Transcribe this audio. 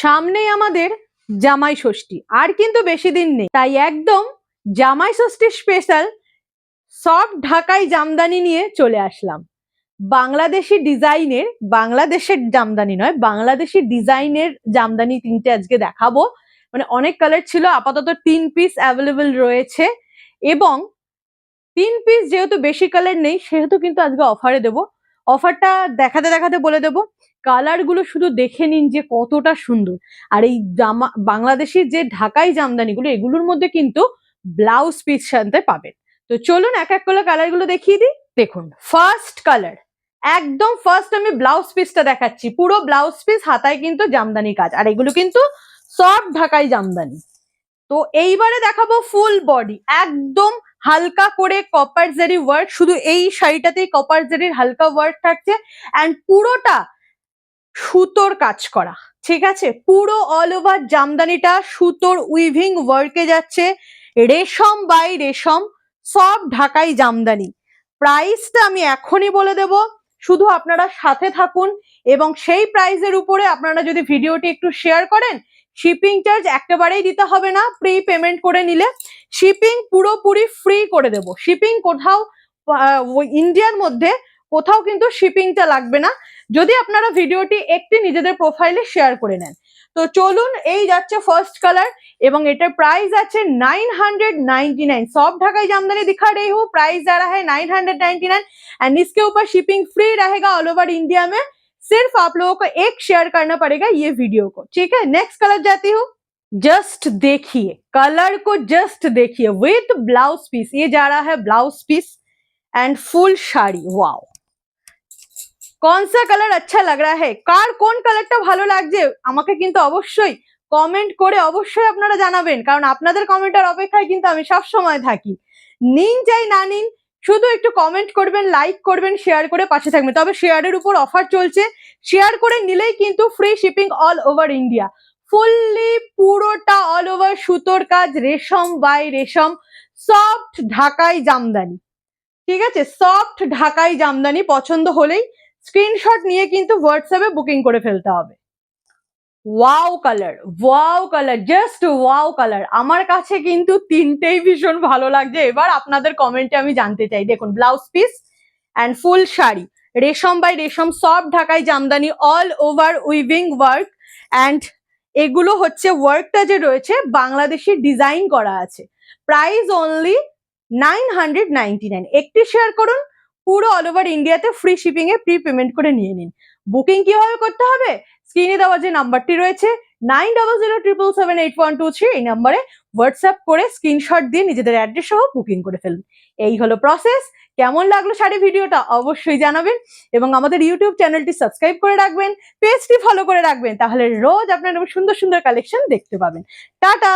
সামনেই আমাদের জামাই ষষ্ঠী। আর কিন্তু বেশি দিন নেই। তাই একদম জামাই ষষ্ঠী স্পেশাল সব ঢাকাই জামদানি নিয়ে চলে আসলাম। বাংলাদেশি ডিজাইনের, বাংলাদেশের জামদানি নয়, বাংলাদেশি ডিজাইনের জামদানি তিনটে আজকে দেখাবো। মানে অনেক কালার ছিল, আপাতত তিন পিস অ্যাভেলেবেল রয়েছে এবং তিন পিস যেহেতু বেশি কালার নেই, সেহেতু কিন্তু আজকে অফারে দেবো। অফারটা দেখাতে দেখাতে বলে দেবো। কালারগুলো শুধু দেখে নিন যে কতটা সুন্দর। আর এই জামা বাংলাদেশি যে ঢাকাই জামদানিগুলো, এগুলোর মধ্যে কিন্তু ব্লাউজ পিস সাথে পাবেন। তো চলুন এক এক করে কালারগুলো দেখিয়ে দিই। দেখুন ফার্স্ট কালার একদম ফার্স্ট আমি ব্লাউজ পিসটা দেখাচ্ছি। পুরো ব্লাউজ পিস হাতায় কিন্তু জামদানি কাজ। আর এগুলো কিন্তু সফট ঢাকাই জামদানি। তো এইবারে দেখাবো ফুল বডি একদম হালকা করে কপার জারি ওয়ার্ক শুধু এই শাড়িটাতেই কপার জারির হালকা ওয়ার্ক থাকছে অ্যান্ড পুরোটা সুতোর কাজ করা, ঠিক আছে? পুরো অল ওভার জামদানিটা সুতোর উইভিং ওয়ার্কে যাচ্ছে, রেশম বাই রেশম, সব ঢাকাই জামদানি। প্রাইসটা আমি এখনই বলে দেব, শুধু আপনারা সাথে থাকুন এবং সেই প্রাইজের উপরে আপনারা যদি ভিডিওটি একটু শেয়ার করেন শিপিং চার্জ একেবারেই দিতে হবে না প্রি পেমেন্ট করে নিলে শিপিং পুরোপুরি ফ্রি করে দেব শিপিং কোথাও ইন্ডিয়ার মধ্যে কোথাও কিন্তু শিপিংটা লাগবে না যদি আপনারা ভিডিওটি একটি নিজেদের প্রোফাইলে শেয়ার করে নেন তো চলুন এই যাচ্ছে ফার্স্ট কালার এবং এটার প্রাইস আছে nine hundred ninety nine soft Dhakai jamdani दिखा रही हूँ प्राइस जा रहा है nine hundred ninety nine and इसके ऊपर शिपिंग फ्री रहेगा ऑल ओवर इंडिया में सिर्फ आप लोगों को एक शेयर करना पड़ेगा ये वीडियो को ठीक है नेक्स्ट कलर जाती हूँ जस्ट देखिए कलर को जस्ट देखिए विथ ब्लाउज पीस ये जा रहा है blouse piece and full sari wow কোন সা কালার আচ্ছা লাগ রা হ্যায় কার কোন কালারটা ভালো লাগছে আমাকে কিন্তু অবশ্যই কমেন্ট করে অবশ্যই আপনারা জানাবেন কারণ আপনাদের কমেন্টের অপেক্ষায় কিন্তু আমি সব সময় থাকি নিন চাই না নিন শুধু একটু কমেন্ট করবেন লাইক করবেন শেয়ার করে পাশে থাকবেন। তবে শেয়ারের উপর অফার চলছে। শেয়ার করে নিলেই কিন্তু free shipping all over India fully পুরোটা অল ওভার সুতোর কাজ, রেশম বাই রেশম সফট ঢাকাই জামদানি। ঠিক আছে? সফট ঢাকাই জামদানি পছন্দ হলেই স্ক্রিনশট নিয়ে কিন্তু হোয়াটসঅ্যাপে বুকিং করে ফেলতে হবে। Wow colour wow colour just wow colour আমার কাছে কিন্তু তিনটেই ভীষণ ভালো লাগছে। এবার আপনাদের কমেন্টে আমি জানতে চাই। দেখুন blouse piece and full sari. রেশম বাই রেশম সব Dhakai jamdani all over weaving work and এগুলো হচ্ছে ওয়ার্কটা যে রয়েছে, বাংলাদেশি ডিজাইন করা আছে। Price only nine hundred ninety nine একটি শেয়ার করুন, পুরো অল ওভার ইন্ডিয়াতে ফ্রি শিপিং এ প্রি পেমেন্ট করে নিয়ে নিন। বুকিং কীভাবে করতে হবে? স্ক্রিনে দেওয়া যে নাম্বারটি রয়েছে nine double zero triple seven eight one two three এই নাম্বারে হোয়াটসঅ্যাপ করে স্ক্রিনশট দিয়ে নিজেদের অ্যাড্রেস সহ বুকিং করে ফেলুন। এই হলো প্রসেস কেমন লাগল শাড়ি ভিডিওটা অবশ্যই জানাবেন এবং আমাদের ইউটিউব চ্যানেলটি সাবস্ক্রাইব করে রাখবেন পেজটি ফলো করে রাখবেন, তাহলে রোজ আপনার সুন্দর সুন্দর কালেকশন দেখতে পাবেন। টাটা!